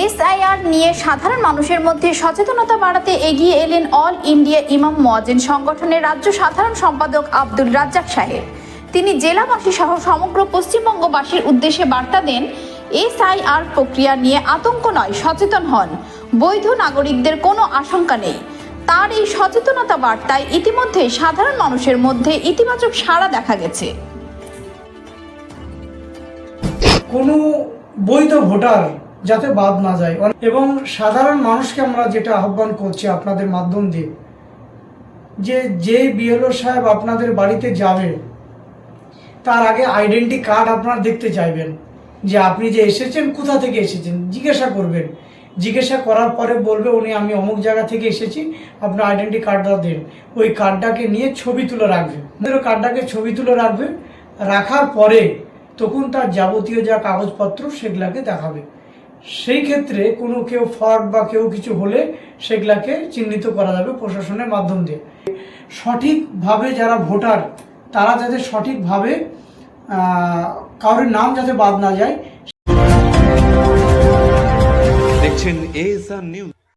SIR নিয়ে সাধারণ মানুষের মধ্যে সচেতনতা বাড়াতে এগিয়ে এলেন অল ইন্ডিয়া ইমাম মোয়াজেন সংগঠনের রাজ্য সাধারণ সম্পাদক আব্দুল রাজ্জাক সাহেব। তিনি জেলাবাসী সহ সমগ্র পশ্চিমবঙ্গবাসীর উদ্দেশ্যে বার্তা দেন, এসআইআর প্রক্রিয়া নিয়ে আতঙ্ক নয়, সচেতন হন। বৈধ নাগরিকদের কোনো আশঙ্কা নেই। তার এই সচেতনতা বার্তায় ইতিমধ্যে সাধারণ মানুষের মধ্যে ইতিবাচক সাড়া দেখা গেছে। কোনো বৈধ ভোটার যাতে বাদ না যায়। এবং সাধারণ মানুষকে আমরা যেটা আহ্বান করছি আপনাদের মাধ্যম দিয়ে, যে যে বিএলও সাহেব আপনাদের বাড়িতে যাবে, তার আগে আইডেন্টি কার্ড আপনারা দেখতে চাইবেন। যে আপনি যে এসেছেন, কোথা থেকে এসেছেন? জিজ্ঞাসা করবেন। জিজ্ঞাসা করার পরে বলবে, উনি আমি অমুক জায়গা থেকে এসেছি, আপনার আইডেন্টি কার্ডটা দেন। ওই কার্ডটাকে নিয়ে ছবি তুলে রাখবে। কার্ডটাকে ছবি তুলে রাখবে, রাখার পরে তখন তার যাবতীয় যা কাগজপত্র সেগুলাকে দেখাবে। সেই ক্ষেত্রে কোনো কেউ ফ্রড বা কেউ কিছু হলে সেগুলাকে চিহ্নিত করা যাবে প্রশাসনের মাধ্যম দিয়ে। সঠিকভাবে যারা ভোটার, তারা যাতে সঠিকভাবে কারোর নাম যাতে বাদ না যায়, দেখছেন এস নিউজ